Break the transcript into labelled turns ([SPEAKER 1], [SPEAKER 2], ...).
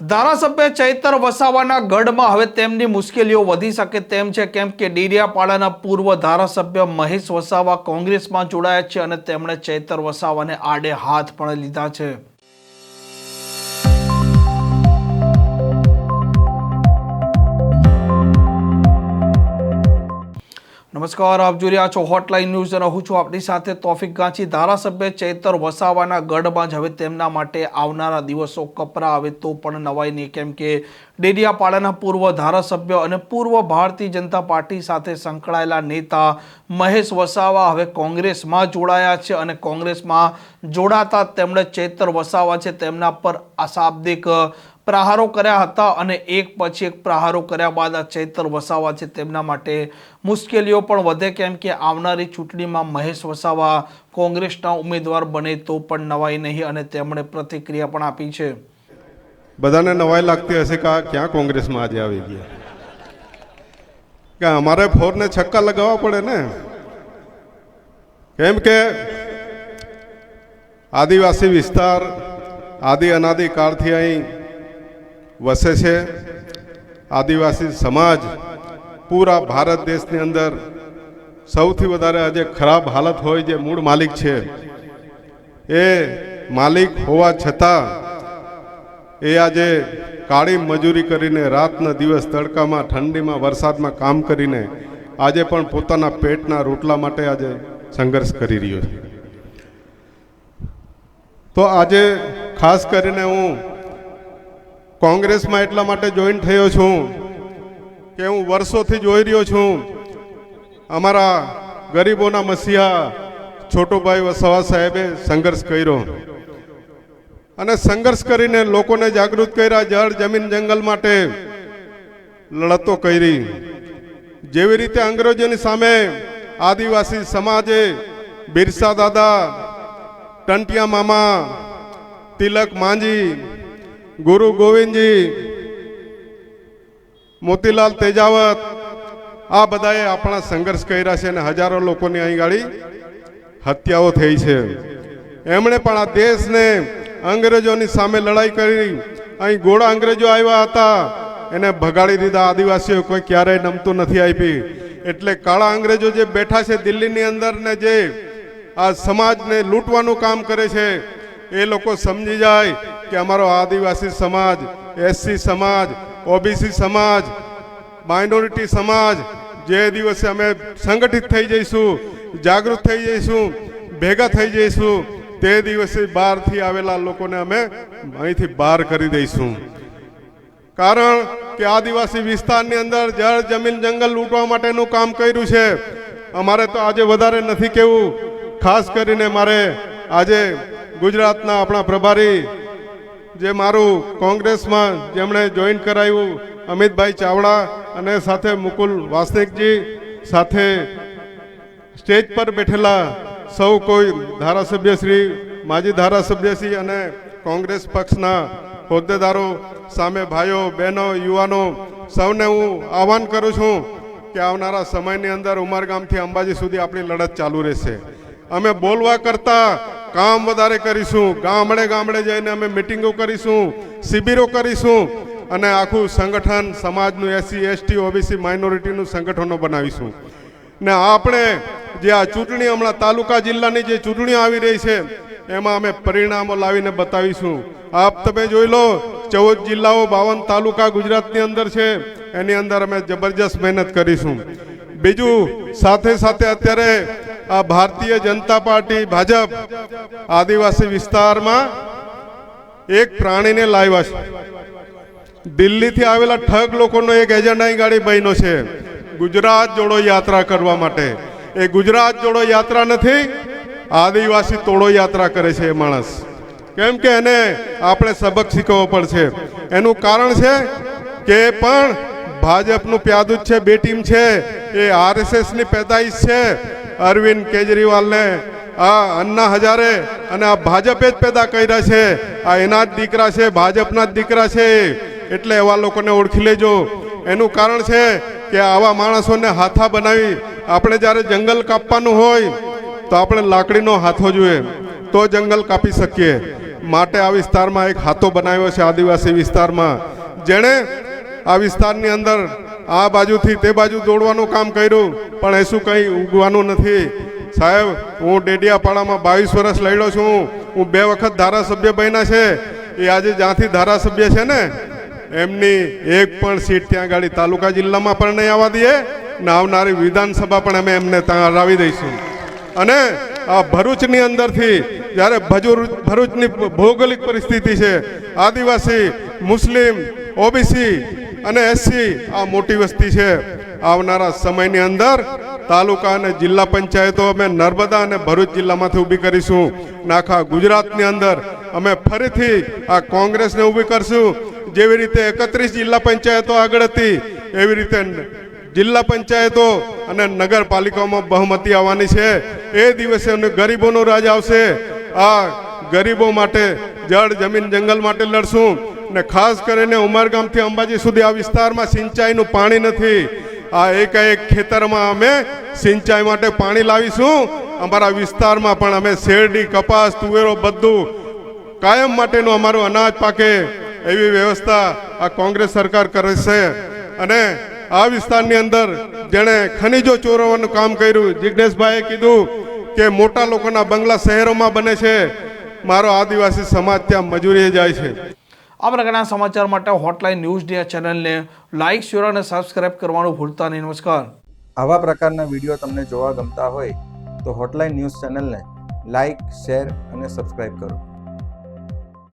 [SPEAKER 1] ધારાસભ્ય ચૈતર વસાવાના ગઢમાં હવે તેમની મુશ્કેલીઓ વધી શકે તેમ છે. કેમ કે ડેડિયાપાડાના પૂર્વ ધારાસભ્ય મહેશ વસાવા કોંગ્રેસમાં જોડાયા છે અને તેમણે ચૈતર વસાવાને આડે હાથ પણ લીધા છે. નમસ્કાર, આપ જોઈ રહ્યા છો હોટલાઇન ન્યૂઝ અને હું છું આપની સાથે તોફિક ગાંચી ધારાસભ્ય ચૈતર વસાવાના ગઢમાં જ હવે તેમના માટે આવનારા દિવસો કપરા આવે તો પણ નવાઈ નહીં. કેમ કે ડેડિયાપાડાના પૂર્વ ધારાસભ્ય અને પૂર્વ ભારતીય જનતા પાર્ટી સાથે સંકળાયેલા નેતા મહેશ વસાવા હવે કોંગ્રેસમાં જોડાયા છે અને કોંગ્રેસમાં જોડાતા તેમણે ચૈતર વસાવા છે તેમના પર અશાબ્દિક પ્રહારો કર્યા હતા અને એક પછી એક પ્રહારો કર્યા બાદ આ ચૈતર વસાવા છે તેમના માટે મુશ્કેલીઓ પણ વધે કેમ કે આવનારી ચૂંટણીમાં મહેશ વસાવા કોંગ્રેસના ઉમેદવાર બને તો પણ નવાઈ નહીં અને તેમણે પ્રતિક્રિયા પણ આપી છે.
[SPEAKER 2] બધાને નવાઈ લાગતી હશે કે ક્યાં કોંગ્રેસમાં આજે આવી ગયા? કે અમારે ફોરને છક્કા લગાવવા પડે ને? કેમ કે આદિવાસી વિસ્તાર, આદિ અનાદિ કાળથી અહીં વસે છે. આદિવાસી સમાજ પૂરા ભારત દેશની અંદર સૌથી વધારે આજે ખરાબ હાલત હોય જે મૂળ માલિક છે, એ માલિક હોવા છતાં એ આજે કાળી મજૂરી કરીને રાતના દિવસ તડકામાં, ઠંડીમાં, વરસાદમાં કામ કરીને આજે પણ પોતાના પેટના રોટલા માટે આજે સંઘર્ષ કરી રહ્યો છે. તો આજે ખાસ કરીને હું કોંગ્રેસમાં એટલા માટે જોઈન થયો છું કે હું વર્ષોથી જોઈ રહ્યો છું. અમારા ગરીબોના મસીહા છોટુભાઈ વસાવા સાહેબે સંઘર્ષ કર્યો. અને સંઘર્ષ કરીને લોકોને જાગૃત કર્યા, જળ, જમીન, જંગલ માટે લડતો કરી. જેવી રીતે અંગ્રેજોની સામે આદિવાસી સમાજે બિરસા દાદા, ટંટિયા મામા, તિલક માંજી ગુરુ ગોવિંદજી, મોતીલાલ તેજાવત, આ બધાએ આપણા સંઘર્ષ કર્યા છે અને હજારો લોકોની અહીં ગાડી હત્યાઓ થઈ છે. એમણે પણ આ દેશને અંગ્રેજોની સામે લડાઈ કરી. અહીં ગોળા અંગ્રેજો આવ્યા હતા. એને ભગાડી દીધા. આદિવાસીઓ કોઈ ક્યારેય નમતું નથી આપી. એટલે કાળા અંગ્રેજો જે બેઠા છે દિલ્હીની અંદર ને જે આ સમાજને લૂંટવાનું કામ કરે છે એ લોકો સમજી જાય કે અમારો આદિવાસી સમાજ, એસસી સમાજ, ઓબીસી સમાજ, માઇનોરિટી સમાજ, જે દિવસે અમે સંગઠિત થઈ જઈશું, જાગૃત થઈ જઈશું, ભેગા થઈ જઈશું, તે દિવસે બહારથી આવેલા લોકોને અમે અહીંથી બહાર કરી દઈશું. કારણ કે આદિવાસી વિસ્તારની અંદર જળ, જમીન, જંગલ લૂંટવા માટેનું કામ કર્યું છે. અમારે તો આજે વધારે નથી કેવું. ખાસ કરીને મારે આજે ગુજરાતના આપણા પ્રભારી જે મારું કોંગ્રેસમાં જેમણે જોઈન કરાવ્યું અમિતભાઈ ચાવડા અને સાથે મુકુલ વાસનિકજી, સાથે સ્ટેજ પર બેઠેલા સૌ કોઈ ધારાસભ્યશ્રી માજી ધારાસભ્યશ્રી અને કોંગ્રેસ પક્ષના હોદ્દેદારો, સામે ભાઈઓ, બહેનો, યુવાનો, સૌને હું આહવાન કરું છું કે આવનારા સમયની અંદર ઉમરગામથી અંબાજી સુધી આપણી લડત ચાલુ રહેશે. અમે બોલવા કરતા કામ વધારે કરીશું. ગામડે ગામડે જઈને અમે મિટિંગો કરીશું, શિબિરો કરીશું અને આખું સંગઠન સમાજનું એસસી એસટી ઓબીસી માઇનોરિટીનું સંગઠનો બનાવીશું. ને આપણે જે આ ચૂંટણી હમણાં તાલુકા જિલ્લાની જે ચૂંટણીઓ આવી રહી છે, એમાં અમે પરિણામો લાવીને બતાવીશું. આપ તમે જોઈ લો, ચૌદ જિલ્લાઓ બાવન તાલુકા ગુજરાતની અંદર છે, એની અંદર અમે જબરજસ્ત મહેનત કરીશું. બીજું, સાથે સાથે અત્યારે આ ભારતીય જનતા પાર્ટી ભાજપ આદિવાસી વિસ્તારમાં એક પ્રાણીને લાવ્યા છે. દિલ્હીથી આવેલા ઠગ લોકોનો એક એજન્ડાની ગાડી બન્યો છે. ગુજરાત જોડો યાત્રા કરવા માટે. એ ગુજરાત જોડો યાત્રા નથી, આદિવાસી તોડો યાત્રા કરે છે એ માણસ. કેમ કે એને આપણે સબક શીખવવો પડશે. એનું કારણ છે કે પણ ભાજપનું પ્યાદુજ છે, બે ટીમ છે. એ આરએસએસની પેદાઈશ છે. અરવિંદ કેજરીવાલને આ અન્ના હજારે અને આ ભાજપે જ પેદા કર્યા છે. આ એના જ દીકરા છે, ભાજપના જ દીકરા છે. એટલે એવા લોકોને ઓળખી લેજો. એનું કારણ છે કે આવા માણસોને હાથા બનાવી આપણે જ્યારે જંગલ કાપવાનું હોય, તો આપણે લાકડીનો હાથો જોઈએ. તો જંગલ કાપી શકીએ. માટે આ વિસ્તારમાં એક હાથો બનાવ્યો છે આદિવાસી વિસ્તારમાં. જેણે આ વિસ્તારની અંદર આ બાજુથી તે બાજુ દોડવાનું કામ કર્યું, પણ એ શું કંઈ ઉગવાનું નથી. સાહેબ, હું ડેડિયાપાડામાં બાવીસ વર્ષ લડ્યો છું. હું બે વખત ધારાસભ્ય બન્યા છે. એ આજે જ્યાંથી ધારાસભ્ય છે ને, એમની એક પણ સીટ ત્યાં ગાડી તાલુકા જિલ્લામાં પણ નહીં આવવા દઈએ, ને આવનારી વિધાનસભા પણ અમે એમને ત્યાં હરાવી દઈશું. અને આ ભરૂચની અંદરથી, જ્યારે ભજુર, ભરૂચની ભૌગોલિક પરિસ્થિતિ છે, આદિવાસી, મુસ્લિમ, ઓબીસી અને એસસી આ મોટી વસ્તી છે. આવનારા સમયની અંદર તાલુકા અને જિલ્લા પંચાયતો અમે નર્મદા અને ભરૂચ જિલ્લામાંથી ઊભી કરીશું. નાખા ગુજરાતની અંદર અમે ફરીથી આ કોંગ્રેસને ઊભી કરશું. જેવી રીતે એકત્રીસ જિલ્લા પંચાયતો આગળ હતી, એવી રીતે જિલ્લા પંચાયતો અને નગરપાલિકાઓમાં બહુમતી આવવાની છે. એ દિવસે અમને ગરીબોનો રાજ આવશે. આ ગરીબો માટે જળ જમીન જંગલ માટે લડશું. ને ખાસ કરીને ઉમરગામથી અંબાજી સુધી આ વિસ્તારમાં સિંચાઈનું પાણી નથી. આ એક એક ખેતરમાં અમે સિંચાઈ માટે પાણી લાવીશું. અમારા વિસ્તારમાં પણ અમે શેરડી, કપાસ, તુવેરો બધું કાયમ માટેનું અમારું અનાજ પાકે એવી વ્યવસ્થા આ કોંગ્રેસ સરકાર કરે છે. અને આ વિસ્તારની અંદર જેણે ખનીજો ચોરવાનું કામ કર્યું જિજ્ઞેશભાઈએ કીધું કે મોટા લોકોના બંગલા શહેરોમાં બને છે. મારો આદિવાસી સમાજ ત્યાં મજૂરીએ જાય છે.
[SPEAKER 1] આ પ્રકારના સમાચાર માટે હોટલાઇન ન્યૂઝ ડે ચેનલને લાઇક શેર અને સબસ્ક્રાઇબ કરવાનું ભૂલતા નહીં. નમસ્કાર.
[SPEAKER 3] આવા પ્રકારના વીડિયો તમને જોવા ગમતા હોય તો હોટલાઇન ન્યૂઝ ચેનલને લાઇક શેર અને સબસ્ક્રાઇબ કરો.